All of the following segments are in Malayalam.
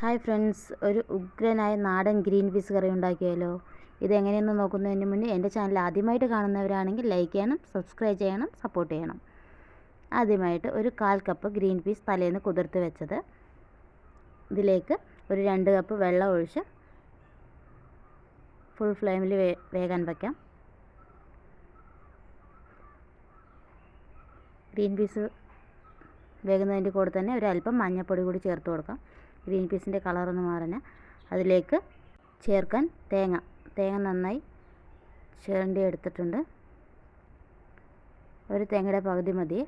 ഹായ് ഫ്രണ്ട്സ് ഒരു ഉഗ്രനായ നാടൻ ഗ്രീൻ പീസ് കറി ഉണ്ടാക്കിയാലോ? ഇതെങ്ങനെയെന്ന് നോക്കുന്നതിന് മുന്നേ എന്റെ ചാനൽ ആദ്യമായിട്ട് കാണുന്നവരാണെങ്കിൽ ലൈക്ക് ചെയ്യണം സബ്സ്ക്രൈബ് ചെയ്യണം സപ്പോർട്ട് ചെയ്യണം. ആദ്യമായിട്ട് ഒരു കാൽ കപ്പ് ഗ്രീൻ പീസ് തലേന്ന് കുതിർത്ത് വെച്ചത്. ഇതിലേക്ക് ഒരു രണ്ട് കപ്പ് വെള്ളം ഒഴിച്ച് ഫുൾ ഫ്ലെയിമിൽ വേ വേകാൻ വയ്ക്കാം ഗ്രീൻ പീസ് വേകുന്നതിന്റെ കൂടെ തന്നെ ഒരല്പം മഞ്ഞൾപ്പൊടി കൂടി ചേർത്ത് കൊടുക്കാം. ഗ്രീൻ പീസിന്റെ കളറൊന്ന് മാറാൻ അതിലേക്ക് ചേർക്കാൻ തേങ്ങ. തേങ്ങ നന്നായി ചേണ്ടി എടുത്തിട്ടുണ്ട്. ഒരു തേങ്ങയുടെ പകുതി മതി.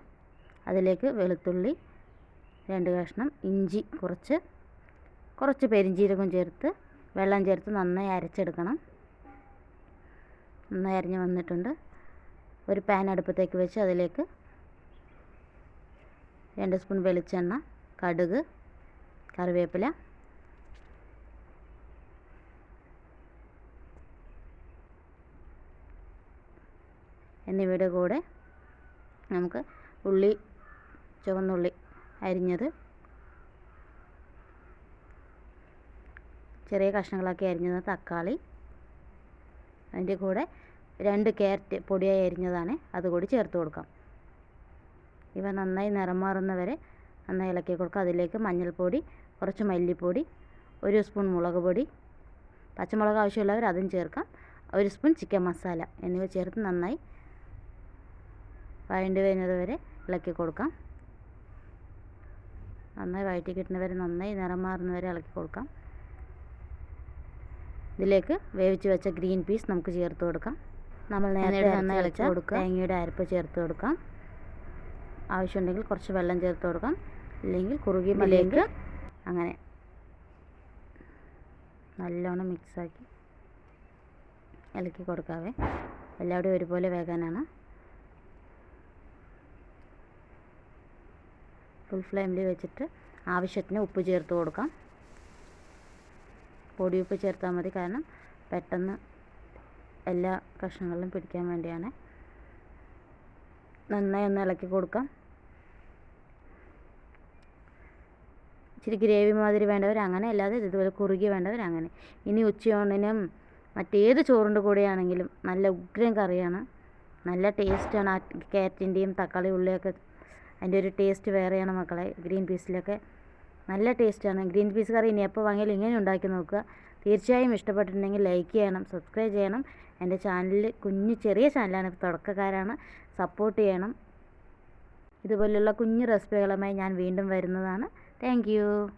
അതിലേക്ക് വെളുത്തുള്ളി രണ്ട് കഷ്ണം ഇഞ്ചി കുറച്ച് കുറച്ച് പെരിഞ്ചീരകം ചേർത്ത് വെള്ളം ചേർത്ത് നന്നായി അരച്ചെടുക്കണം. നന്നായി അരിഞ്ഞ് വന്നിട്ടുണ്ട്. ഒരു പാൻ അടുപ്പത്തേക്ക് വെച്ച് അതിലേക്ക് രണ്ട് സ്പൂൺ വെളിച്ചെണ്ണ കടുക് കറിവേപ്പില. എന്നിവയുടെ കൂടെ നമുക്ക് ഉള്ളി ചുവന്നുള്ളി അരിഞ്ഞത് ചെറിയ കഷ്ണങ്ങളാക്കി അരിഞ്ഞത് തക്കാളി. അതിന്റെ കൂടെ രണ്ട് ക്യാരറ്റ് പൊടിയായി അരിഞ്ഞതാണ്. അതുകൂടി ചേർത്ത് കൊടുക്കാം. ഇവ നന്നായി നിറം മാറുന്നവരെ നന്നായി ഇളക്കി കൊടുക്കുക. അതിലേക്ക് മഞ്ഞൾപ്പൊടി കുറച്ച് മല്ലിപ്പൊടി ഒരു സ്പൂൺ മുളക് പൊടി പച്ചമുളക് ആവശ്യമുള്ളവർ അതും ചേർക്കാം. ഒരു സ്പൂൺ ചിക്കൻ മസാല എന്നിവ ചേർത്ത് നന്നായി വഴണ്ടി വരുന്നത് വരെ ഇളക്കി കൊടുക്കാം. നന്നായി വഴറ്റി കിട്ടുന്നവരെ നന്നായി നിറം മാറുന്നവരെ ഇളക്കി കൊടുക്കാം. ഇതിലേക്ക് വേവിച്ച് വെച്ച ഗ്രീൻ പീസ് നമുക്ക് ചേർത്ത് കൊടുക്കാം. നമ്മൾ നേരത്തെ നന്നായി ഇളക്കി കൊടുക്കുക. തേങ്ങയുടെ അരപ്പ് ചേർത്ത് കൊടുക്കാം. ആവശ്യമുണ്ടെങ്കിൽ കുറച്ച് വെള്ളം ചേർത്ത് കൊടുക്കാം. അല്ലെങ്കിൽ കുറുകി മല്ലിലേക്ക് അങ്ങനെ. നല്ലോണം മിക്സാക്കി ഇളക്കി കൊടുക്കാവേ. എല്ലാവരും ഒരുപോലെ വേകാനാണ്. ഫുൾ ഫ്ലെയിമിൽ വെച്ചിട്ട് ആവശ്യത്തിന് ഉപ്പ് ചേർത്ത് കൊടുക്കാം. പൊടി ഉപ്പ് ചേർത്താൽ മതി. കാരണം പെട്ടെന്ന് എല്ലാ കഷ്ണങ്ങളിലും പിടിക്കാൻ വേണ്ടിയാണ്. നന്നായി ഒന്ന് ഇളക്കി കൊടുക്കാം. ഇച്ചിരി ഗ്രേവി മാതിരി വേണ്ടവർ അങ്ങനെ അല്ലാതെ ഇതുപോലെ കുറുകി വേണ്ടവർ അങ്ങനെ. ഇനി ഉച്ചയൂണിനും മറ്റേത് ചോറിന്റെ കൂടെയാണെങ്കിലും നല്ല ഉഗ്രൻ കറിയാണ്. നല്ല ടേസ്റ്റാണ് ആ ക്യാരറ്റിന്റെയും തക്കാളി ഉള്ളിയൊക്കെ. അതിന്റെ ഒരു ടേസ്റ്റ് വേറെയാണ് മക്കളെ ഗ്രീൻ പീസിലൊക്കെ. നല്ല ടേസ്റ്റാണ്. ഗ്രീൻ പീസ് കറി ഇനി എപ്പോൾ വാങ്ങിയാലും ഇങ്ങനെ ഉണ്ടാക്കി നോക്കുക. തീർച്ചയായും ഇഷ്ടപ്പെട്ടിട്ടുണ്ടെങ്കിൽ ലൈക്ക് ചെയ്യണം സബ്സ്ക്രൈബ് ചെയ്യണം. എന്റെ ചാനലിൽ കുഞ്ഞു ചെറിയ ചാനലാണ് തുടക്കക്കാരാണ്. സപ്പോർട്ട് ചെയ്യണം. ഇതുപോലുള്ള കുഞ്ഞു റെസിപ്പികളുമായി ഞാൻ വീണ്ടും വരുന്നതാണ്. Thank you.